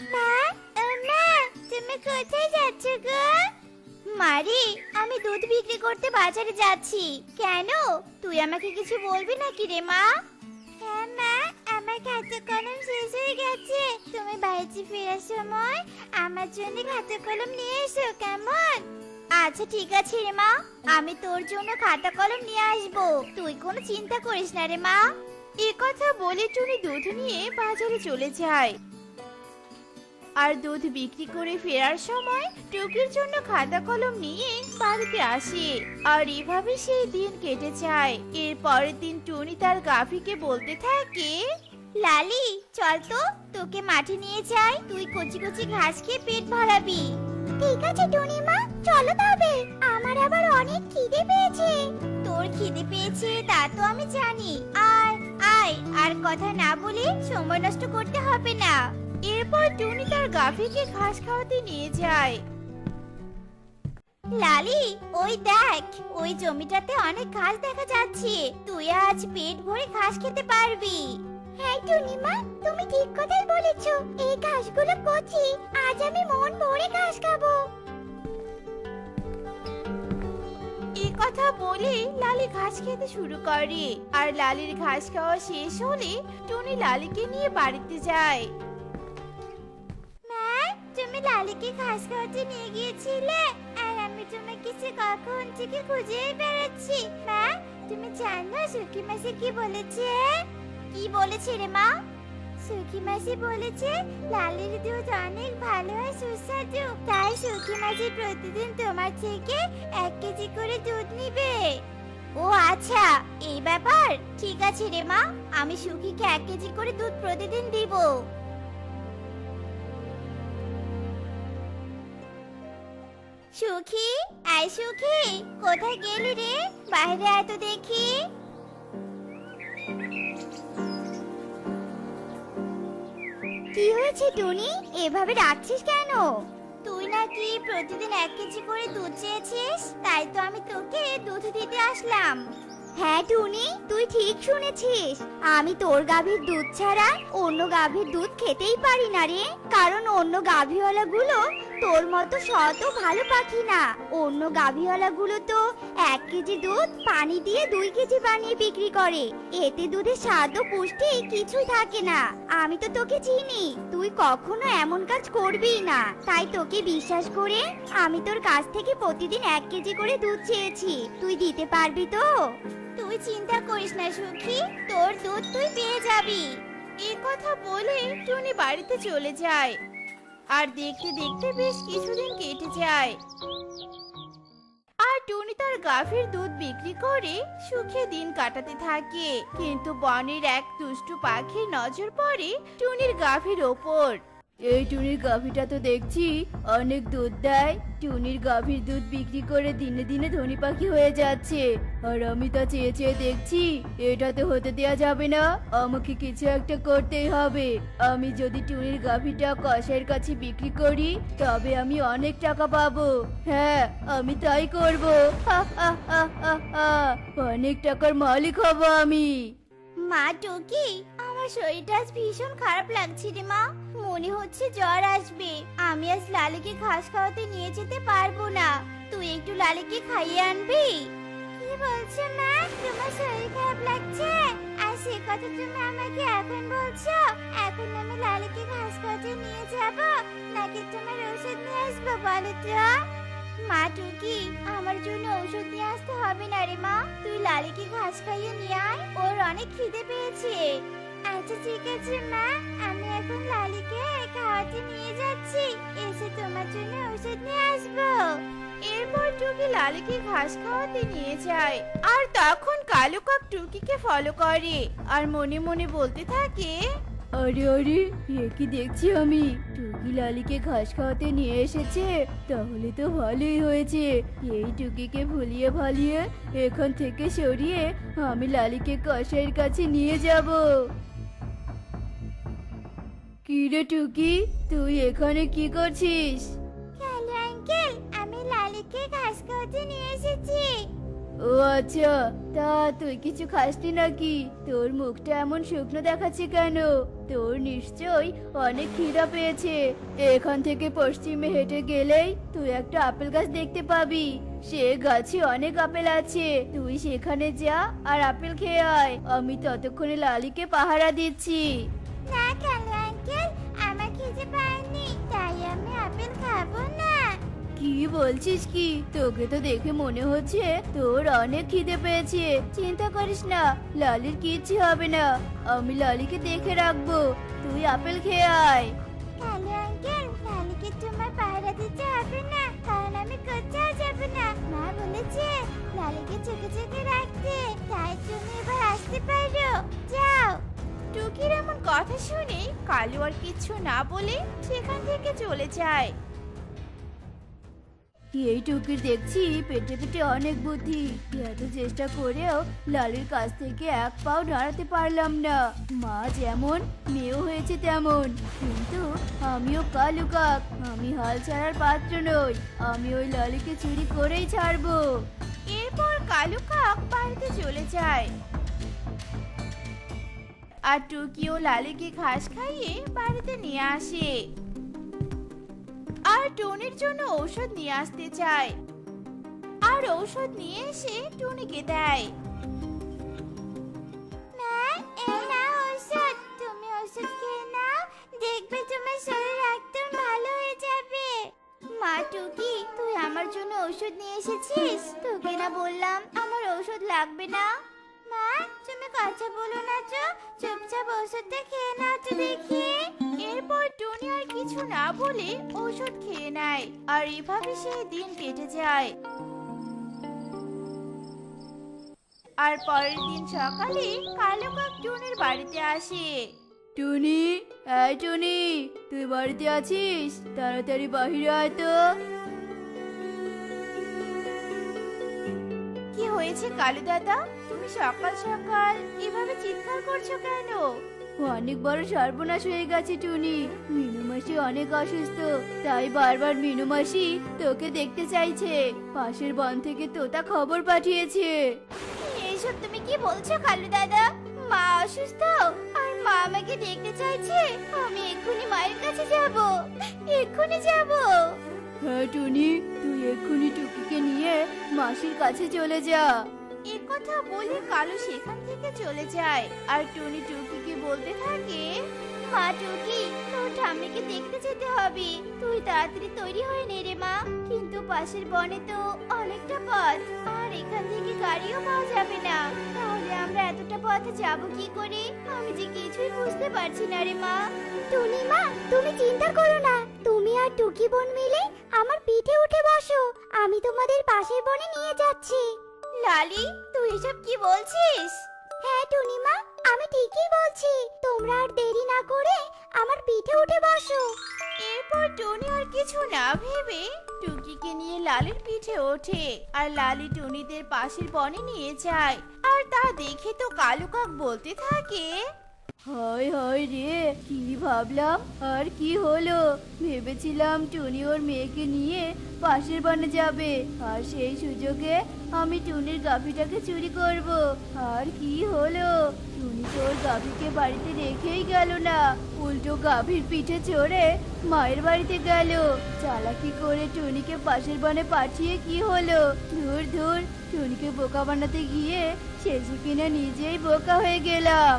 মা মা, তুমি কোথায় যাচ্ছ গো? মারি, আমি দুধ বিক্রি করতে বাজারে যাচ্ছি। কেন? তুই আমাকে কিছু বলবি নাকি রে মা? হ্যাঁ মা, আমার খাতা কলম শেষ হয়ে গেছে। তুমি বাড়িতে ফেরার সময় আমার জন্য খাতা কলম নিয়ে এসো, কেমন? আচ্ছা ঠিক আছে রে মা। আমি তোর জন্য খাতা কলম নিয়ে আসব। তুই কোনো চিন্তা করিস না রে মা। এ কথা বলে টুনি দুধ নিয়ে বাজারে চলে যায়। আর দুধ বিক্রি করে ফেরার সময় টুকির জন্য খাতা কলম নিয়ে বাড়িতে আসে। আর এভাবে সেই দিন কেটে যায়। এর পরের দিন টুনি তার গাভীকে বলতে থাকে লালি চল তো তোকে মাঠে নিয়ে যাই। তুই কচি কচি ঘাস খেয়ে পেট ভরাবি। ঠিক আছে টুনি মা চলো তবে। আমার আবার অনেক খিদে পেয়েছে। তোর খিদে পেয়েছে তা তো আমি জানি। আর আয় আর কথা না বলে সময় নষ্ট করতে হবে না। এরপর টুনি তার গাভীকে ঘাস খাওয়াতে নিয়ে যায়। লালি ওই দেখ ওই জমিটাতে অনেক ঘাস দেখা যাচ্ছে। তুই আজ পেট ভরে ঘাস খেতে পারবি। হ্যাঁ টুনিমা তুমি ঠিক কথাই বলেছ। এই ঘাসগুলো কচি আজ আমি মন ভরে ঘাস খাব। এই কথা বলে লালি ঘাস খেতে শুরু করে। আর লালির ঘাস খাওয়া শেষ হলে টুনি লালিকে নিয়ে বাড়িতে যায়। তুমি লালিকে ঘাস খাওয়াতে নিয়ে গিয়েছিলে। আর আমি তোমাকে সে কখন থেকে খুঁজেই বেড়াচ্ছি। মা, তুমি জানো সুখী মাসি কি বলেছে? কি বলেছে রে মা? সুখী মাসি বলেছে, লালির দুধ অনেক ভালো আর সুস্বাদু। তাই সুখী মাসি প্রতিদিন তোমার থেকে এক কেজি করে দুধ নিবে। ও আচ্ছা এই ব্যাপার? ঠিক আছে রে মা, আমি সুখীকে এক কেজি করে দুধ প্রতিদিন দিব। সুখী? আয় সুখী কোথায় গেলি রে? বাইরে আয় তো দেখি। কি হয়েছে টুনি? এভাবে রাখছিস কেন? তুই নাকি প্রতিদিন এক কেজি করে দুধ চেয়েছিস? তাই তো আমি তোকে দুধ দিতে আসলাম। হ্যাঁ টুনি তুই ঠিক শুনেছিস। আমি তোর গাভীর দুধ ছাড়া অন্য গাভীর দুধ খেতেই পারি না রে। কারণ অন্য গাভীওয়ালা গুলো তোর মতো শত ভালো পাখি না। অন্য গাভীওয়ালা গুলো তো এক কেজি দুধ, পানি দিয়ে দুই কেজি বানিয়ে বিক্রি করে। এতে দুধের স্বাদ ও পুষ্টি কিছুই থাকে না। আমি তো তোকে চিনি, তুই কখনো এমন কাজ করবি না। তাই তোকে বিশ্বাস করে আমি তোর কাছ থেকে প্রতিদিন এক কেজি করে দুধ চেয়েছি। তুই দিতে পারবি তো? তুই চিন্তা করিস না, সুখী। তোর দুধ তুই পেয়ে যাবি। এই কথা বলে টুনি বাড়িতে চলে যায়। আর দেখতে দেখতে বেশ কিছুদিন কেটে যায়। আর টুনি তার গাভীর দুধ বিক্রি করে সুখে দিন কাটাতে থাকে। কিন্তু বনের এক দুষ্টু পাখির নজর পড়ে টুনির গাভীর ওপর। এই টুনির গাভীটা তো দেখছি অনেক দুধ দেয়। টুনির গাভীর দুধ বিক্রি করে দিনে দিনে ধনী পাখি হয়ে যাচ্ছে। আর আমি তা চেয়ে চেয়ে দেখছি এটা তো হতে দেয়া যাবে না। আমাকে কিছু একটা করতেই হবে। আমি যদি টুনির গাভীটা কষাইয়ের কাছে বিক্রি করি, তবে আমি অনেক টাকা পাবো। হ্যাঁ আমি তাই করব। অনেক টাকার মালিক হব আমি। মা, টুকি, আমার শরীরটা ভীষণ খারাপ লাগছে রে মা। মনে হচ্ছে জ্বর আসবে। আমি আজ লালিকে ঘাস খাওয়াতে নিয়ে যেতে পারব না। তুই একটু লালিকে খাইয়ে আনবি। কি বলছো মা? তোমার শরীর খারাপ লাগছে? আর সে কথা তুমি আমাকে এখন বলছো? এখন আমি লালিকে ঘাস খাওয়াতে নিয়ে যাব নাকি তোমার ওষুধ নিয়ে আসব বলো তো? মা টুকি আমার জন্য ঔষধ নিয়ে আসতে হবে না রে মা। তুই লালিকে ঘাস খাইয়ে নিয়ে আয় ওর অনেক খিদে পেয়েছে। আচ্ছা ঠিক আছে মা। টুকি লালিকে ঘাস খাওয়াতে নিয়ে যায়। আর তখন কালু কাক টুকিকে ফলো করে। আর মনে মনে বলতে থাকে, আরে আরে কি দেখছি আমি? টুকি লালিকে ঘাস খাওয়াতে নিয়ে এসেছে। তাহলে তো ভালোই হয়েছে। এই টুকিকে ভুলিয়ে ভালিয়ে এখান থেকে সরিয়ে আমি লালিকে কষাইয়ের কাছে নিয়ে যাব। কি রে টুকি, তুই এখানে কি করছিস? আমি ঘাস খাওয়াতে নিয়ে এসেছি। ও আচ্ছা তা তুই কিছু খাসনি নাকি? তোর মুখটা এমন শুকনো দেখাচ্ছে কেন? তোর নিশ্চয়ই অনেক খিদা পেয়েছে। এখান থেকে পশ্চিমে হেঁটে গেলেই তুই একটা আপেল গাছ দেখতে পাবি। সে গাছে অনেক আপেল আছে। তুই সেখানে যা আর আপেল খেয়ে আয়। আমি ততক্ষণে লালিকে পাহারা দিচ্ছি। না কি বলছিস কি? তোকে তো দেখে মনে হচ্ছে তোর অনেক খিদে পেয়েছে। চিন্তা করিস না লালির কিচ্ছু হবে না। আমি লালিকে দেখে রাখব। তুই আপেল খেয়ে আয়। কালু আঙ্কেল লালিকে তোমার পাহারা দিতে হবে না কারণ আমি কোথাও যাব না। মা বলেছে লালিকে চোখে চোখে রাখতে তাই তুমি এবার আসতে পারো। যাও। টুকির এমন কথা শুনে কালু আর কিচ্ছু না বলে সেখান থেকে চলে যায়। এই টুকির দেখছি? পেটে পেটে অনেক বুদ্ধি। এত চেষ্টা করেও লালির কাছ থেকে এক পাও দাঁড়াতে পারলাম না। মা যেমন, মেয়েও হয়েছে তেমন। কিন্তু আমিও কালু কাক আমি হাল ছাড়ার পাত্র নই। আমি ওই লালিকে চুরি করেই ছাড়বো। এরপর কালু কাক বাড়িতে চলে যায়। আর টুকিও লালিকে ঘাস খাইয়ে বাড়িতে নিয়ে আসে। আর টুনির জন্য ঔষধ নিয়ে আসতে চায়। আর ঔষধ নিয়ে এসে টুনিকে দেয়। মা এই নাও ঔষধ। তুমি ওষুধ খেয়ে নাও দেখবে তোমার শরীর একদম ভালো হয়ে যাবে। মা টুকি তুই আমার জন্য ওষুধ নিয়ে এসেছিস? তোকে না বললাম আমার ওষুধ লাগবে না। মা তুমি কথা বলো না তো। চুপচাপ ওষুধটা খেয়ে নাও তো দেখি। এরপর টুনি আর কিছু না বলে ওষুধ খেয়ে নেয় আর এভাবে সেই দিন কেটে যায়। আর পরের দিন সকালে কালো কাক টুনির বাড়িতে আসে। টুনি এই টুনি তুই বাড়িতে আছিস? তাড়াতাড়ি বাহিরে আয় তো। কি হয়েছে কালু দাদা? তুমি সকাল সকাল এভাবে চিৎকার করছ কেন? অনেক বড় সর্বনাশ হয়ে গেছে টুনি। মিনু মাসি অনেক অসুস্থ তাই বারবার মিনু মাসি তোকে দেখতে চাইছে। পাশের বন থেকে তোতা খবর পাঠিয়েছে। এইসব তুমি কি বলছো কালু দাদা? মা অসুস্থ আর মা আমাকে দেখতে চাইছে আমি এক্ষুনি মায়ের কাছে যাব এক্ষুনি যাব। হ্যাঁ টুনি তুই এক্ষুনি টুকিকে নিয়ে মাসির কাছে চলে যা। কথা বলে কালু সেখান থেকে চলে যায় আর টুনি টুকিকে বলতে থাকে মা টুকি তোর ঠাম্মিকে দেখতে যেতে হবে। তুই তাড়াতাড়ি তৈরি হয়ে নে রে মা। কিন্তু পাশের বনে তো অনেকটা পথ। আর এখান থেকে গাড়িও পাওয়া যাবে না। তাহলে আমরা এতটা পথে যাব কি করে? আমি যে কিছুই বুঝতে পারছি না রে মা। টুনি মা তুমি চিন্তা করো না। তুমি আর টুকি বোন মিলে আমার পিঠে উঠে বসো। আমি তোমাদের পাশের বনে নিয়ে যাচ্ছি। লালি তুই এসব কি বলছিস? হ্যাঁ টুনিমা আমি ঠিকই বলছি, তোমরা আর দেরি না করে আমার পিঠে উঠে বসো। এরপর টুনি আর কিছু না ভেবে টুকিকে নিয়ে লালির পিঠে ওঠে, আর লালি টুনিদের পাশের বনে নিয়ে যায়। আর তা দেখে তো কালু কাক বলতে থাকে হয় হয় রে, কি ভাবলাম? আর কি হলো? ভেবেছিলাম টুনি ওর মেয়েকে নিয়ে পাশের বনে যাবে, আর সেই সুযোগে আমি টুনির গাভীটাকে চুরি করব। আর কি হলো? ওর গাভীকে বাড়িতে রেখেই গেল না। উল্টো গাভীর পিঠে চড়ে মায়ের বাড়িতে গেল। চালাকি করে টুনিকে পাশের বনে পাঠিয়ে কি হলো? ধুর ধুর, টুনিকে বোকা বানাতে গিয়ে শেষে কিনা নিজেই বোকা হয়ে গেলাম।